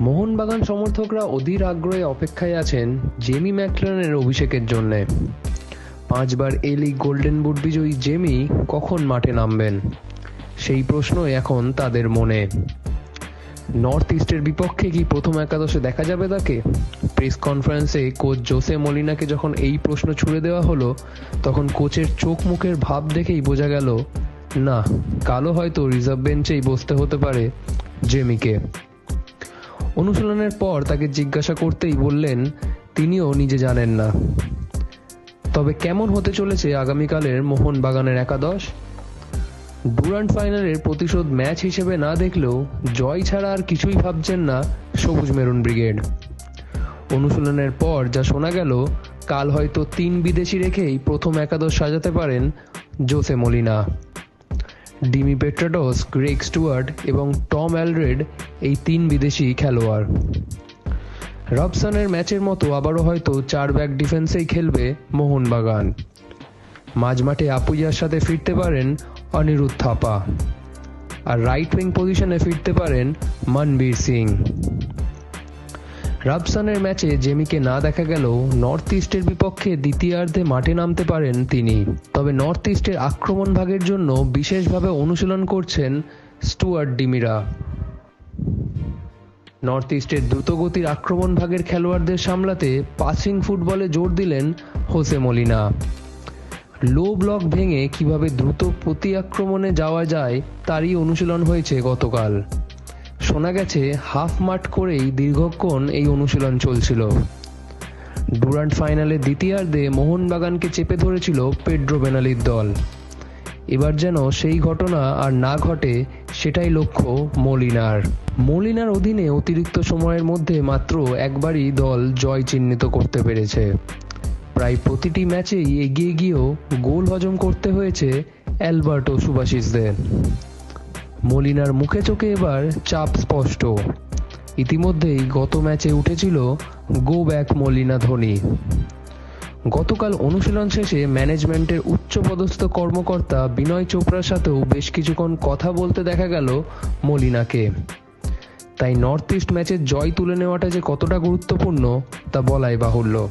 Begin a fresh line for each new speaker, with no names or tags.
মোহনবাগান সমর্থকরা অধীর আগ্রহে অপেক্ষায় আছেন জেমি ম্যাকলারেনের অভিষেকের জন্য। পাঁচবার এলি গোল্ডেন বুট বিজয়ী জেমি কখন মাঠে নামবেন? সেই প্রশ্ন এখন তাদের মনে। নর্থ ইস্টের বিপক্ষে কি প্রথম একাদশে দেখা যাবে তাকে? প্রেস কনফারেন্সে কোচ জোসে মলিনাকে যখন এই প্রশ্ন ছুড়ে দেওয়া হলো, তখন কোচের চোখ মুখের ভাব দেখেই বোঝা গেল, না কালো হয়তো রিজার্ভ বেঞ্চেই বসতে হতে পারে জেমিকে। অনুশীলনের পর তাকে জিজ্ঞাসা করতেই বললেন, তিনিও নিজে জানেন না। তবে কেমন হতে চলেছে আগামীকালের মোহনবাগানের একাদশ? ডুরান্ট ফাইনালের প্রতিশোধ ম্যাচ হিসেবে না দেখলেও জয় ছাড়া আর কিছুই ভাবছেন না সবুজ মেরুন ব্রিগেড। অনুশীলনের পর যা শোনা গেল, কাল হয়তো তিন বিদেশি রেখেই প্রথম একাদশ সাজাতে পারেন Jose Molina. Dimi Petratos, Greg Stewart এবং টম অ্যালরেড এই তিন বিদেশি খেলোয়াড়। রবসনের ম্যাচের মতো আবারও হয়তো চার ব্যাক ডিফেন্সেই খেলবে মোহনবাগান। মাঝমাঠে আপুইয়ার সাথে ফিরতে পারেন অনিরুদ্ধ থাপা। আর রাইট উইং পজিশনে ফিরতে পারেন মনবীর সিং। রাবসানের ম্যাচে জেমিকে না দেখা গেলেও নর্থ ইস্টের বিপক্ষে দ্বিতীয়ার্ধে মাঠে নামতে পারেন তিনি। তবে নর্থ ইস্টের আক্রমণ ভাগের জন্য বিশেষভাবে অনুশীলন করছেন স্টুয়ার্ট ডিমিরা। নর্থ ইস্টের দ্রুতগতির আক্রমণ ভাগের খেলোয়াড়দের সামলাতে পাসিং ফুটবলে জোর দিলেন হোসে মলিনা। লো ব্লক ভেঙে কীভাবে দ্রুত প্রতি আক্রমণে যাওয়া যায়, তারই অনুশীলন হয়েছে গতকাল। শোনা গেছে, হাফ মাঠ করেই দীর্ঘক্ষণ এই অনুশীলন চলছিল। ডুরান্ট ফাইনালে দ্বিতীয়ার্ধে মোহনবাগানকে চেপে ধরেছিল পেড্রো বেনালির দল। এবার যেন সেই ঘটনা আর না ঘটে, সেটাই লক্ষ্য মলিনার। মলিনার অধীনে অতিরিক্ত সময়ের মধ্যে মাত্র একবারই দল জয় চিহ্নিত করতে পেরেছে। প্রায় প্রতিটি ম্যাচেই এগিয়ে গিয়েও গোল হজম করতে হয়েছে অ্যালবার্টো সুভাশিসদের মলিনার মুখে চোখে এবার চাপ স্পষ্ট। ইতিমধ্যেই গত ম্যাচে উঠেছিল গো ব্যাক মলিনা ধোনি গতকাল অনুশীলন শেষে ম্যানেজমেন্টের উচ্চপদস্থ কর্মকর্তা বিনয় চোপড়ার সাথেও বেশ কিছুক্ষণ কথা বলতে দেখা গেল মলিনাকে। তাই নর্থ ইস্ট ম্যাচের জয় তুলে নেওয়াটা যে কতটা গুরুত্বপূর্ণ, তা বলাই বাহুল্য।